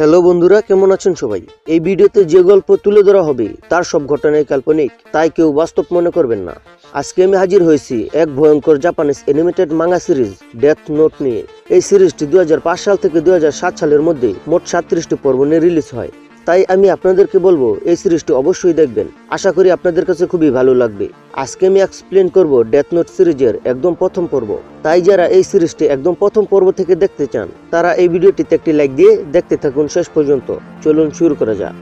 Hello বন্ধুরা, কেমন আছেন সবাই? এই ভিডিওতে যে গল্প তুলে ধরা হবে, তার সব ঘটনাই কাল্পনিক, তাই কেউ বাস্তব মনে করবেন না। আজকে আমি হাজির হয়েছি এক ভয়ঙ্কর Japanese animated manga series Death Note নিয়ে। এই সিরিজটি দু হাজার পাঁচ সাল থেকে দুহাজার সাত সালের মধ্যে মোট সাতত্রিশটি পর্ব নিয়ে রিলিজ হয়। তাই আমি আপনাদেরকে বলব, এই সিরিজটি অবশ্যই দেখবেন। আশা করি আপনাদের কাছে খুবই ভালো লাগবে। আজকে আমি এক্সপ্লেন করব ডেথ নোট সিরিজের একদম প্রথম পর্ব। তাই যারা এই সিরিজটি একদম প্রথম পর্ব থেকে দেখতে চান, তারা এই ভিডিওটিতে একটি লাইক দিয়ে দেখতে থাকুন শেষ পর্যন্ত। চলুন শুরু করা যাক।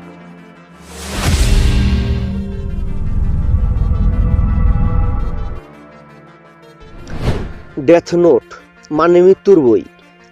ডেথ নোট মানে মৃত্যুর বই।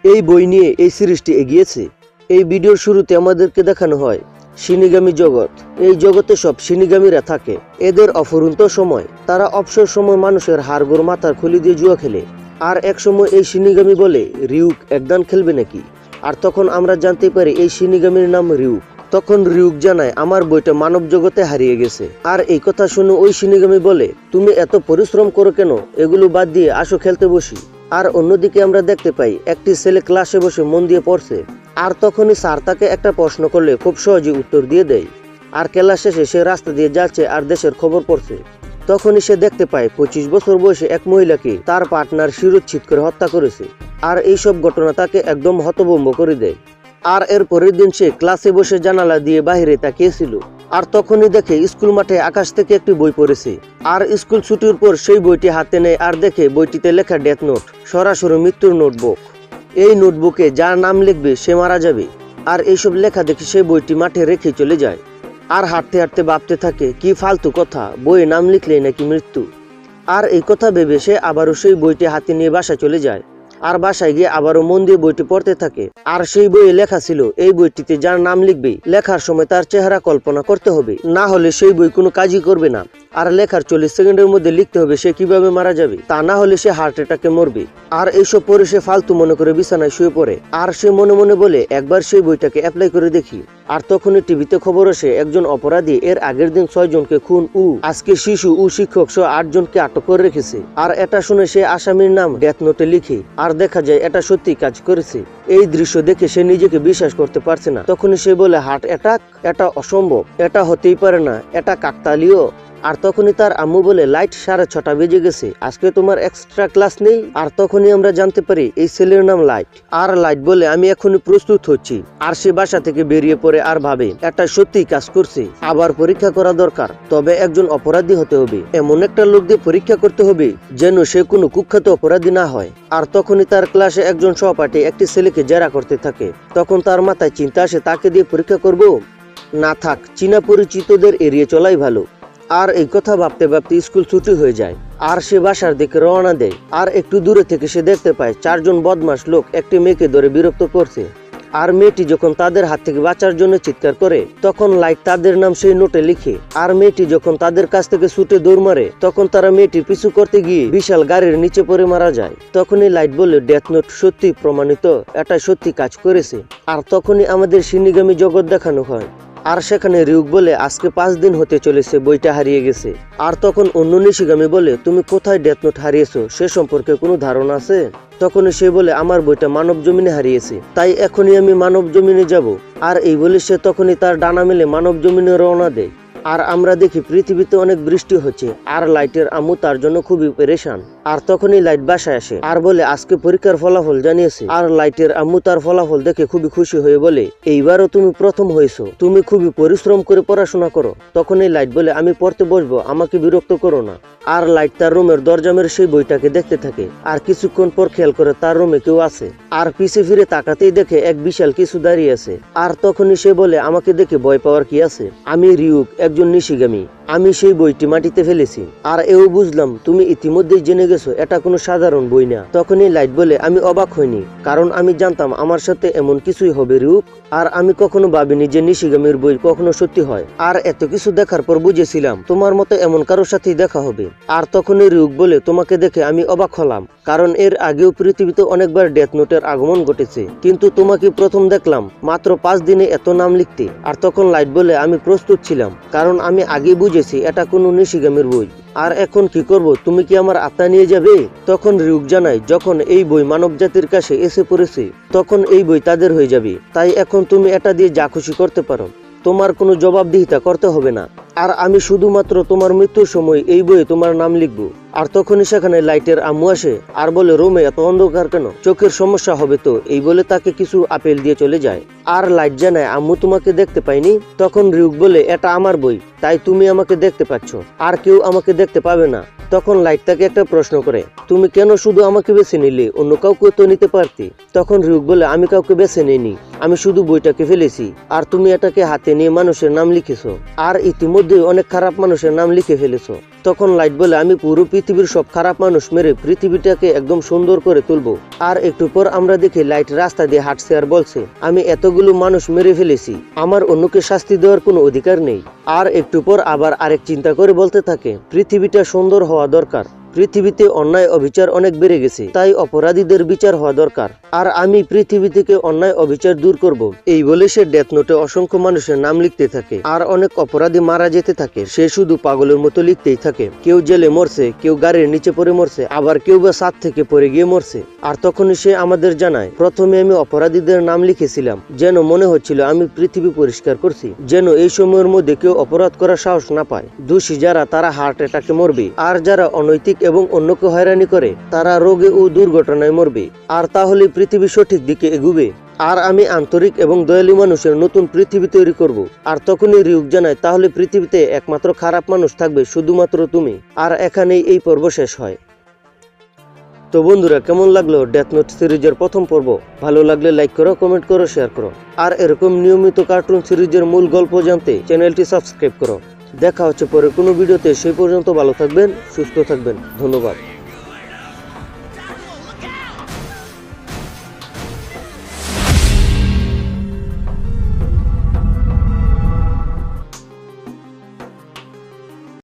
এই বই নিয়ে এই সিরিজটি এগিয়েছে। এই ভিডিওর শুরুতে আমাদেরকে দেখানো হয় সিনিগামী জগৎ। এই জগতে সব সিনিগামীরা থাকে। এদের অফুরন্ত সময়। তারা অবসর সময় মানুষের হাড়গোড় মাথার খুলি দিয়ে জুয়া খেলে। আর এক সময় এই সিনিগামী বলে, রিউক একদান খেলবে নাকি? আর তখন আমরা জানতে পারি এই সিনিগামীর নাম রিউক। তখন রিউক জানায়, আমার বইটা মানব জগতে হারিয়ে গেছে। আর এই কথা শুনে ওই সিনিগামী বলে, তুমি এত পরিশ্রম করো কেন? এগুলো বাদ দিয়ে আসো খেলতে বসি। আর অন্যদিকে আমরা দেখতে পাই, একটি ছেলে ক্লাসে বসে মন দিয়ে পড়ছে, আর তখনই স্যার তাকে একটা প্রশ্ন করলে খুব সহজে উত্তর দিয়ে দেয়। আর ক্লাস শেষে সে রাস্তা দিয়ে যাচ্ছে আর দেশের খবর পড়ছে। তখনই সে দেখতে পায়, পঁচিশ বছর বয়সে এক মহিলাকে তার পার্টনার শিরোচ্ছিদ করে হত্যা করেছে, আর এইসব ঘটনা তাকে একদম হতভম্ব করে দেয়। আর এর পরের দিন সে ক্লাসে বসে জানালা দিয়ে বাইরে তাকিয়েছিল। আর তখনই দেখে স্কুল মাঠে আকাশ থেকে একটি বই পড়েছে। আর স্কুল ছুটির পর সেই বইটি হাতে নেয় আর দেখে বইটিতে লেখা ডেথ নোট সরাসরি মৃত্যুর নোটবুক। এই নোটবুকে যার নাম লিখবে সে মারা যাবে। আর এইসব লেখা দেখে সেই বইটি মাঠে রেখে চলে যায়। আর হাঁটতে হাঁটতে ভাবতে থাকে, কি ফালতু কথা, বইয়ে নাম লিখলেই নাকি মৃত্যু। আর এই কথা ভেবে সে আবারও সেই বইটি হাতে নিয়ে বাসা চলে যায়। আর বাসায় গিয়ে আবারও মন দিয়ে বইটি পড়তে থাকে। আর সেই বইয়ে লেখা ছিল, এই বইটিতে যার নাম লিখবে, লেখার সময় তার চেহারা কল্পনা করতে হবে। না হলে সেই বই কোনো কাজই করবে না। আর লেখার চল্লিশ সেকেন্ডের মধ্যে লিখতে হবে সে কীভাবে মারা যাবে? তা না হলে সে হার্ট অ্যাটাকে মরবে। আর এইসব পরে সে ফালতু মনে করে বিছানায় শুয়ে পড়ে। আর সে মনে মনে বলে, একবার সেই বইটাকে অ্যাপ্লাই করে দেখি। আর তখনই টিভিতে খবর আসে, একজন অপরাধী এর আগের দিন ছয় জনকে খুন, উ। আজকে শিশু ও শিক্ষক সহ আট জনকে আটক করে রেখেছে। আর এটা শুনে সে আসামির নাম ডেথ নোটে লিখে, আর দেখা যায় এটা সত্যি কাজ করেছে। এই দৃশ্য দেখে সে নিজেকে বিশ্বাস করতে পারছে না। তখনই সে বলে হার্ট অ্যাটাক এটা অসম্ভব। এটা হতেই পারে না। এটা কাকতালীয়। আর তখনই তার আম্মু বলে, লাইট সাড়ে ছটা বেজে গেছে। আজকে তোমার এক্সট্রা ক্লাস নেই? আর তখনই আমরা জানতে পারি, এই ছেলের নাম লাইট। আর লাইট বলে, আমি এখনই প্রস্তুত হচ্ছি। আর সে বাসা থেকে বেরিয়ে পড়ে আর ভাবে, এটা সত্যি কাজ করছে। আবার পরীক্ষা করা দরকার। তবে একজন অপরাধী হতে হবে। এমন একটা লোক দিয়ে পরীক্ষা করতে হবে যেন সে কোনো কুখ্যাত অপরাধী না হয়। আর তখনই তার ক্লাসে একজন সহপাঠী একটি ছেলেকে জেরা করতে থাকে। তখন তার মাথায় চিন্তা আসে, তাকে দিয়ে পরীক্ষা করব? না থাক, চীনা পরিচিতদের এড়িয়ে চলাই ভালো। আর এই কথা ভাবতে ভাবতে স্কুল ছুটি হয়ে যায়। আর সে বাসার দিকে রওনা দেয়। আর একটু দূরে থেকে সে দেখতে পায় চারজন বদমাস লোক একটি মেয়েকে ধরে বিরক্ত করছে। আর মেয়েটি যখন তাদের হাত থেকে বাঁচার জন্য চিৎকার করে, তখন লাইট তাদের নাম সেই নোটে লিখে, আর মেয়েটি যখন তাদের কাছ থেকে ছুটে দৌড় মারে, তখন তারা মেয়েটির পিছু করতে গিয়ে বিশাল গাড়ির নিচে পড়ে মারা যায়। তখনই লাইট বলে ডেথ নোট সত্যি প্রমাণিত এটা সত্যি কাজ করেছে। আর তখনই আমাদের সিনিগামী জগৎ দেখানো হয়। আর সেখানে রিউক বলে আজকে পাঁচ দিন হতে চলেছে, বইটা হারিয়ে গেছে। আর তখন অন্য নিশিগামী বলে, তুমি কোথায় ডেথ নোট হারিয়েছো? সে সম্পর্কে কোনো ধারণা আছে? তখন সে বলে, আমার বইটা মানব জমিনে হারিয়েছে, তাই এখনই আমি মানব জমিনে যাব। আর এই বলে সে তখনই তার ডানা মেলে মানব জমিনে রওনা দেয়। আর আমরা দেখি পৃথিবীতে অনেক বৃষ্টি হচ্ছে, আর লাইটের আম্মু তার জন্য খুবই পেরেশান। আর তখনই লাইট বাসায় আসে। আর বলে, আজকে পরীক্ষার ফলাফল জানিয়েছে। আর লাইটের আম্মু তার ফলাফল দেখে খুবই খুশি হয়ে বলে, এইবারও তুমি প্রথম হয়েছো। তুমি খুবই পরিশ্রম করে পড়াশোনা করো। তখনই লাইট বলে, আমি পড়তে বসবো, আমাকে বিরক্ত করো না। আর লাইট তার রুমের দরজা মেরে সেই বইটাকে দেখতে থাকে। আর কিছুক্ষণ পর খেয়াল করে তার রুমে কেউ আছে। আর পিছে ফিরে তাকাতেই দেখে এক বিশাল কিছু দাঁড়িয়ে আছে। আর তখনই সে বলে, আমাকে দেখে ভয় পাওয়ার কি আছে? আমি রিউক, একজন নিশিগামী। আমি সেই বইটি মাটিতে ফেলেছি। আর এও বুঝলাম, তুমি ইতিমধ্যেই জেনে গেছো, এটা কোনো সাধারণ বই না। তখনই লাইট বলে, আমি অবাক হইনি, কারণ আমি জানতাম আমার সাথে এমন কিছুই হবে রিউক আর আমি কখনো ভাবিনি যে নিশিগামীর বই কখনো সত্যি হয়। আর এত কিছু দেখার পর বুঝেছিলাম, তোমার মতো এমন কারোর সাথেই দেখা হবে। আর তখনই রিউক বলে, তোমাকে দেখে আমি অবাক হলাম, কারণ এর আগেও পৃথিবীতে অনেকবার ডেথ নোটের আগমন ঘটেছে। কিন্তু তোমাকে প্রথম দেখলাম, মাত্র পাঁচ দিনে এত নাম লিখতে। আর তখন লাইট বলে, আমি প্রস্তুত ছিলাম, কারণ আমি আগে বুঝেছি, এটা কোনো নিশিগামের বই। আর এখন কি করব, তুমি কি আমার আত্মা নিয়ে যাবে? তখন রিউক জানায়, যখন এই বই মানব জাতির কাছে এসে পড়েছে, তখন এই বই তাদের হয়ে যাবে। তাই এখন তুমি এটা দিয়ে যা খুশি করতে পারো। তোমার কোনো জবাবদিহিতা করতে হবে না। আর আমি শুধুমাত্র তোমার মৃত্যুর সময় এই বইয়ে তোমার নাম লিখব। আর তখনই সেখানে লাইটের আম্মু আসে আর বলে, রোমে এত অন্ধকার কেন? চোখের সমস্যা হবে তো। এই বলে তাকে কিছু আপেল দিয়ে চলে যায়। আর লাইট জানায়, আম্মু তোমাকে দেখতে পাইনি? তখন রিউক বলে, এটা আমার বই, তাই তুমি আমাকে দেখতে পাচ্ছ। আর কেউ আমাকে দেখতে পাবে না। তখন লাইট তাকে একটা প্রশ্ন করে, তুমি কেন শুধু আমাকে বেছে নিলে? অন্য কাউকে তো নিতে পারতি। তখন রিউক বলে, আমি কাউকে বেছে নিইনি, আমি শুধু বইটাকে ফেলেছি। আর তুমি এটাকে হাতে নিয়ে মানুষের নাম লিখেছো। আর ইতিমধ্যে অনেক খারাপ মানুষের নাম লিখে ফেলেছো। তখন লাইট বলে, আমি পুরো পৃথিবীর সব খারাপ মানুষ মেরে পৃথিবীটাকে একদম সুন্দর করে তুলবো। আর একটু পর আমরা দেখি লাইট রাস্তা দিয়ে হাঁটছে আর বলছে, আমি এতগুলো মানুষ মেরে ফেলেছি, আমার অন্যকে শাস্তি দেওয়ার কোনো অধিকার নেই। আর একটু পর আবার আরেক চিন্তা করে বলতে থাকে, পৃথিবীটা সুন্দর হওয়া দরকার, পৃথিবীতে অন্যায় অবিচার অনেক বেড়ে গেছে, তাই অপরাধীদের বিচার হওয়া দরকার। আর আমি পৃথিবী থেকে অন্যায় অবিচার দূর করব। এই বলে সে ডেথ নোটে অসংখ্য মানুষের নাম লিখতে থাকে। আর অনেক অপরাধী মারা যেতে থাকে। সে শুধু পাগলের মতো লিখতেই থাকে। কেউ জেলে মরছে, কেউ গাড়ির নিচে পড়ে মরছে, আবার কেউ বা সাত থেকে পড়ে গিয়ে মরছে। আর তখনই সে আমাদের জানায়, প্রথমে আমি অপরাধীদের নাম লিখেছিলাম, যেন মনে হচ্ছিল আমি পৃথিবী পরিষ্কার করছি, যেন এই সময়ের মধ্যে কেউ অপরাধ করার সাহস না পায়। দোষী যারা, তারা হার্ট অ্যাটাকে মরবে। আর যারা অনৈতিক এবং অন্যকে হয়রানি করে, তারা রোগে ও দুর্ঘটনায় মরবে। আর তাহলে পৃথিবী সঠিক দিকে এগুবে। আর আমি আন্তরিক এবং দয়ালু মানুষের নতুন পৃথিবী তৈরি করব। আর তখনই রিউক জানায়, তাহলে পৃথিবীতে একমাত্র খারাপ মানুষ থাকবে শুধুমাত্র তুমি। আর এখানেই এই পর্ব শেষ হয়। তো বন্ধুরা, কেমন লাগল ডেথ নোট সিরিজের প্রথম পর্ব? ভালো লাগলে লাইক করো কমেন্ট করো শেয়ার করো। আর এরকম নিয়মিত কার্টুন সিরিজের মূল গল্প জানতে চ্যানেলটি সাবস্ক্রাইব করো। দেখা হচ্ছে পরে কোনো ভিডিওতে, সেই পর্যন্ত ভালো থাকবেন, সুস্থ থাকবেন। ধন্যবাদ।